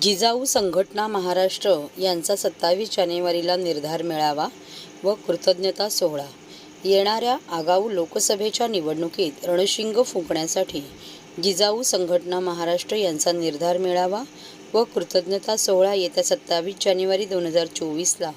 जिजाऊ संघटना महाराष्ट्र यांचा सत्तावीस जानेवारीला निर्धार मेळावा व कृतज्ञता सोहळा. येणाऱ्या आगाऊ लोकसभेच्या निवडणुकीत रणशिंग फुंकण्यासाठी जिजाऊ संघटना महाराष्ट्र यांचा निर्धार मेळावा व कृतज्ञता सोहळा येत्या सत्तावीस जानेवारी दोन हजार चोवीसला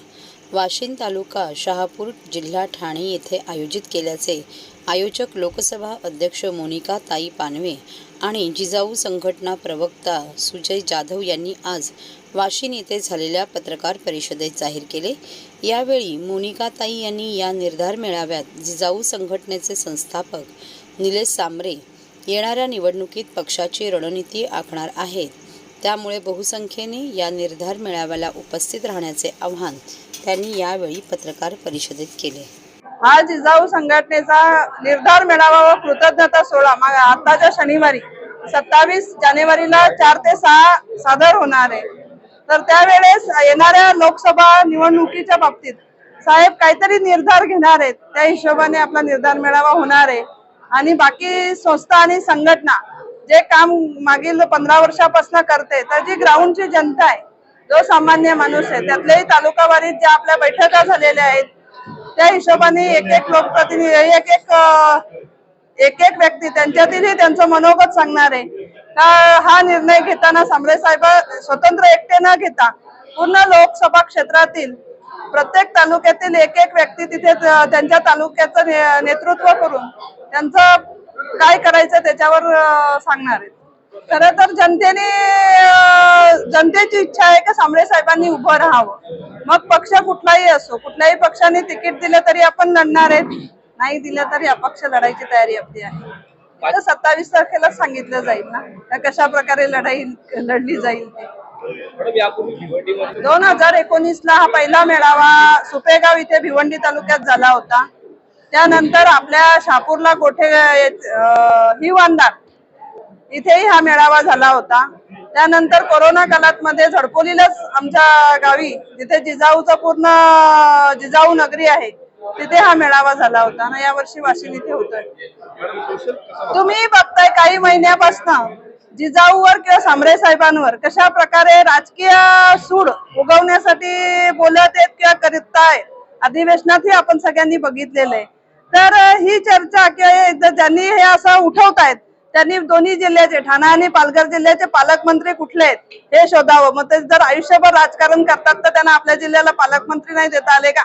वाशिम तालुका शहापूर जिल्हा ठाणे येथे आयोजित केल्याचे आयोजक लोकसभा अध्यक्ष मोनिका ताई पानवे आणि जिजाऊ संघटना प्रवक्ता सुजय जाधव यांनी आज वाशिम येथे झालेल्या पत्रकार परिषदेत जाहीर केले. यावेळी मोनिका ताई यांनी या निर्धार मेळाव्यात जिजाऊ संघटनेचे संस्थापक निलेश सांबरे येणाऱ्या निवडणुकीत पक्षाची रणनीती आखणार आहेत. त्यामुळे बहुसंख्येने या निर्धार मेळाव्याला उपस्थित राहण्याचे आव्हान त्यांनी यावेळी पत्रकार परिषदेत केले. हा जिजाऊ संघटनेचा निर्धार मेळावा व कृतज्ञता सोहळा आताच्या शनिवारी सत्तावीस जानेवारीला चार ते सहा सादर होणार आहे. तर त्यावेळेस येणाऱ्या लोकसभा निवडणुकीच्या बाबतीत साहेब काहीतरी निर्धार घेणार आहेत. त्या हिशोबाने आपला निर्धार मेळावा होणार आहे. आणि बाकी संस्था आणि संघटना जे काम मागील पंधरा वर्षापासून करते तर जी ग्राउंडची जनता आहे जो सामान्य माणूस आहे त्यातल्याही तालुकावारीत ज्या आपल्या बैठका झालेल्या आहेत त्या हिशोबाने एक एक लोकप्रतिनिधी एक एक एक एक व्यक्ती त्यांच्यातीलही त्यांचं मनोगत सांगणार आहे. का हा निर्णय घेताना समरे साहेब स्वतंत्र एकटे न घेता पूर्ण लोकसभा क्षेत्रातील प्रत्येक तालुक्यातील एक एक व्यक्ती तिथे त्यांच्या तालुक्याचं ने- नेतृत्व करून त्यांचं काय करायचं त्याच्यावर सांगणार आहेत. खर तर जनतेने जनतेची इच्छा आहे की सामळे साहेबांनी उभं राहावं. मग पक्ष कुठलाही असो कुठल्याही पक्षाने तिकीट दिलं तरी आपण लढणार आहेत. नाही दिलं तरी अपक्ष लढायची तयारी आपली आहे. सत्तावीस तारखेला सांगितलं जाईल ना कशा प्रकारे लढाई लढली जाईल ते. दोन हजार एकोणीस ला हा पहिला मेळावा सुपेगाव इथे भिवंडी तालुक्यात झाला होता. त्यानंतर आपल्या शापूरला गोठे अं, हिवांदार इथेही हा मेळावा झाला होता. त्यानंतर कोरोना काळात मध्ये झडपोलीलाच आमच्या गावी जिथे जिजाऊचा पूर्ण जिजाऊ नगरी आहे तिथे हा मेळावा झाला होता. आणि यावर्षी वाशिम इथे होतोय. तुम्ही बघताय काही महिन्यापासून जिजाऊवर किंवा सांबरे साहेबांवर कशा प्रकारे राजकीय सूड उगवण्यासाठी बोलत आहेत किंवा करीत आहेत अधिवेशनातही आपण सगळ्यांनी बघितलेलं आहे. तर ही चर्चा किंवा ज्यांनी हे असं उठवतायत त्यांनी दोन्ही जिल्ह्याचे ठाणा आणि पालघर जिल्ह्याचे पालकमंत्री कुठले आहेत हे शोधावं. मग ते जर आयुष्यभर राजकारण करतात तर त्यांना आपल्या जिल्ह्याला पालकमंत्री नाही देता आले का?